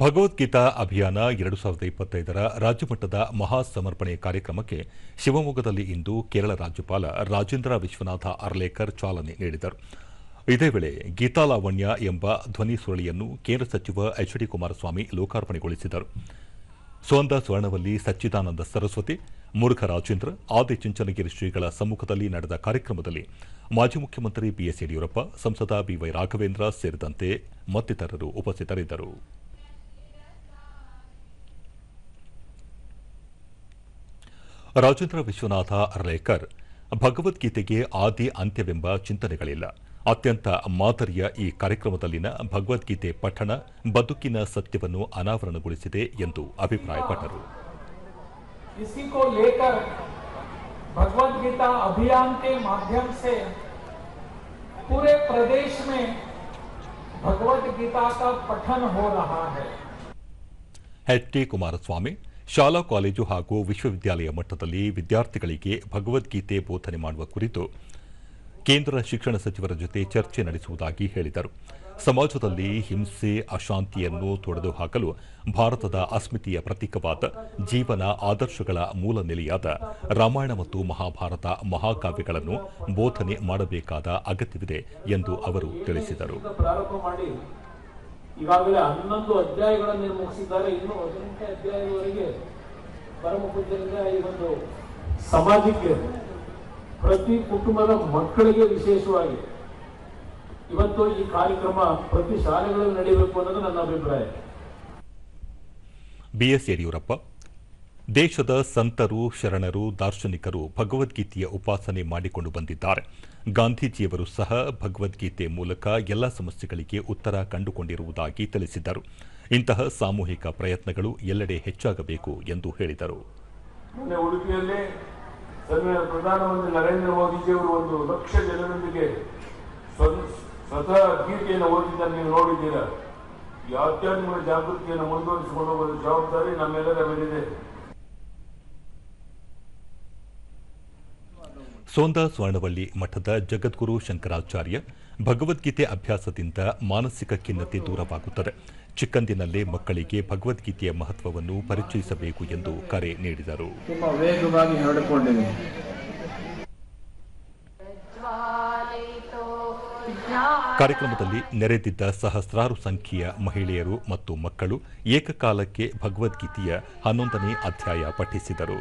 ಭಗವದ್ಗೀತಾ ಅಭಿಯಾನ ಎರಡು ಸಾವಿರದ ಇಪ್ಪತ್ತೈದರ ರಾಜ್ಯಮಟ್ಟದ ಮಹಾ ಸಮರ್ಪಣೆ ಕಾರ್ಯಕ್ರಮಕ್ಕೆ ಶಿವಮೊಗ್ಗದಲ್ಲಿ ಇಂದು ಕೇರಳ ರಾಜ್ಯಪಾಲ ರಾಜೇಂದ್ರ ವಿಶ್ವನಾಥ ಅರ್ಲೇಕರ್ ಚಾಲನೆ ನೀಡಿದರು. ಇದೇ ವೇಳೆ ಗೀತಾಲಾವಣ್ಯ ಎಂಬ ಧ್ವನಿ ಸುರಳಿಯನ್ನು ಕೇಂದ್ರ ಸಚಿವ ಎಚ್ ಡಿ ಕುಮಾರಸ್ವಾಮಿ ಲೋಕಾರ್ಪಣೆಗೊಳಿಸಿದರು. ಸೋಂದ ಸ್ವರ್ಣವಲ್ಲಿ ಸಚ್ಚಿದಾನಂದ ಸರಸ್ವತಿ ಮುರುಘರಾಜೇಂದ್ರ ಆದಿಚುಂಚನಗಿರಿ ಶ್ರೀಗಳ ಸಮ್ಮುಖದಲ್ಲಿ ನಡೆದ ಕಾರ್ಯಕ್ರಮದಲ್ಲಿ ಮಾಜಿ ಮುಖ್ಯಮಂತ್ರಿ ಬಿಎಸ್ ಯಡಿಯೂರಪ್ಪ, ಸಂಸದ ಬಿವೈ ರಾಘವೇಂದ್ರ ಸೇರಿದಂತೆ ಮತ್ತಿತರರು ಉಪಸ್ಥಿತರಿದ್ದರು. ರಾಜೇಂದ್ರ ವಿಶ್ವನಾಥ ಅರ್ಲೇಕರ್ ಭಗವದ್ಗೀತೆಗೆ ಆದಿ ಅಂತ್ಯವೆಂಬ ಚಿಂತನೆಗಳಿಲ್ಲ ಅತ್ಯಂತ ಮಾದರಿಯ ಈ ಕಾರ್ಯಕ್ರಮದಲ್ಲಿನ ಭಗವದ್ಗೀತೆ ಪಠಣ ಬದುಕಿನ ಸತ್ಯವನ್ನು ಅನಾವರಣಗೊಳಿಸಿದೆ ಎಂದು ಅಭಿಪ್ರಾಯಪಟ್ಟರು इसी को लेकर भगवत गीता अभियान के माध्यम से पूरे प्रदेश में भगवत गीता का पठन हो रहा है ಎಚ್ ಡಿ ಕುಮಾರಸ್ವಾಮಿ ಶಾಲಾ ಕಾಲೇಜು ಹಾಗೂ ವಿಶ್ವವಿದ್ಯಾಲಯ ಮಟ್ಟದಲ್ಲಿ ವಿದ್ಯಾರ್ಥಿಗಳಿಗೆ ಭಗವದ್ಗೀತೆ ಬೋಧನೆ ಮಾಡುವ ಕುರಿತು ಕೇಂದ್ರ ಶಿಕ್ಷಣ ಸಚಿವರ ಜೊತೆ ಚರ್ಚೆ ನಡೆಸುವುದಾಗಿ ಹೇಳಿದರು. ಸಮಾಜದಲ್ಲಿ ಹಿಂಸೆ, ಅಶಾಂತಿಯನ್ನು ತೊಡೆದು ಹಾಕಲು ಭಾರತದ ಅಸ್ಮಿತೆಯ ಪ್ರತೀಕವಾದ ಜೀವನ ಆದರ್ಶಗಳ ಮೂಲ ನೆಲೆಯಾದ ರಾಮಾಯಣ ಮತ್ತು ಮಹಾಭಾರತ ಮಹಾಕಾವ್ಯಗಳನ್ನು ಬೋಧನೆ ಮಾಡಬೇಕಾದ ಅಗತ್ಯವಿದೆ ಎಂದು ಅವರು ತಿಳಿಸಿದರು. ಈಗಾಗಲೇ ಹನ್ನೊಂದು ಅಧ್ಯಾಯಗಳನ್ನು ಮುಗಿಸಿದ್ದಾರೆ ಇನ್ನು ಹದಿನೆಂಟನೇ ಅಧ್ಯಾಯದವರೆಗೆ ಪರಮ ಪೂಜ್ಯರಿಂದ ಈ ಒಂದು ಸಮಾಜಕ್ಕೆ ಪ್ರತಿ ಕುಟುಂಬದ ಮಕ್ಕಳಿಗೆ ವಿಶೇಷವಾಗಿ ಇವತ್ತು ಈ ಕಾರ್ಯಕ್ರಮ ಪ್ರತಿ ಶಾಲೆಗಳಲ್ಲಿ ನಡೆಯಬೇಕು ಅನ್ನೋದು ನನ್ನ ಅಭಿಪ್ರಾಯ. ಬಿಎಸ್ ಯಡಿಯೂರಪ್ಪ ದೇಶದ ಸಂತರು, ಶರಣರು, ದಾರ್ಶನಿಕರು ಭಗವದ್ಗೀತೆಯ ಉಪಾಸನೆ ಮಾಡಿಕೊಂಡು ಬಂದಿದ್ದಾರೆ. ಗಾಂಧೀಜಿಯವರು ಸಹ ಭಗವದ್ಗೀತೆ ಮೂಲಕ ಎಲ್ಲ ಸಮಸ್ಯೆಗಳಿಗೆ ಉತ್ತರ ಕಂಡುಕೊಂಡಿರುವುದಾಗಿ ತಿಳಿಸಿದರು. ಇಂತಹ ಸಾಮೂಹಿಕ ಪ್ರಯತ್ನಗಳು ಎಲ್ಲೆಡೆ ಹೆಚ್ಚಾಗಬೇಕು ಎಂದು ಹೇಳಿದರು. ಉಡುಪಿಯಲ್ಲಿ ಪ್ರಧಾನಮಂತ್ರಿ ನರೇಂದ್ರ ಮೋದಿಜಿಯವರು ಒಂದು ಲಕ್ಷ ಜನರೊಂದಿಗೆ ಸ್ವ- ಸ್ವತಃ ಗೀತೆಯನ್ನು ಓದಿದ್ದನ್ನು ನೀವು ನೋಡಿದ್ದೀರಾ? ಈ ಆಧ್ಯಾತ್ಮಿಕ ಜಾಗೃತಿಯನ್ನು ಮುಂದುವರಿಸಿಕೊಂಡು ಹೋಗುವ ಜವಾಬ್ದಾರಿ ನಮ್ಮೆಲ್ಲರ ಮೇಲಿದೆ. ಸೋಂದಾ ಸ್ವರ್ಣವಳ್ಳಿ ಮಠದ ಜಗದ್ಗುರು ಶಂಕರಾಚಾರ್ಯ ಭಗವದ್ಗೀತೆ ಅಭ್ಯಾಸದಿಂದ ಮಾನಸಿಕ ಖಿನ್ನತೆ ದೂರವಾಗುತ್ತದೆ. ಚಿಕ್ಕಂದಿನಲ್ಲೇ ಮಕ್ಕಳಿಗೆ ಭಗವದ್ಗೀತೆಯ ಮಹತ್ವವನ್ನು ಪರಿಚಯಿಸಬೇಕು ಎಂದು ಕರೆ ನೀಡಿದರು. ಕಾರ್ಯಕ್ರಮದಲ್ಲಿ ನೆರೆದಿದ್ದ ಸಹಸ್ರಾರು ಸಂಖ್ಯೆಯ ಮಹಿಳೆಯರು ಮತ್ತು ಮಕ್ಕಳು ಏಕಕಾಲಕ್ಕೆ ಭಗವದ್ಗೀತೆಯ ಹನ್ನೊಂದನೇ ಅಧ್ಯಾಯ ಪಠಿಸಿದರು.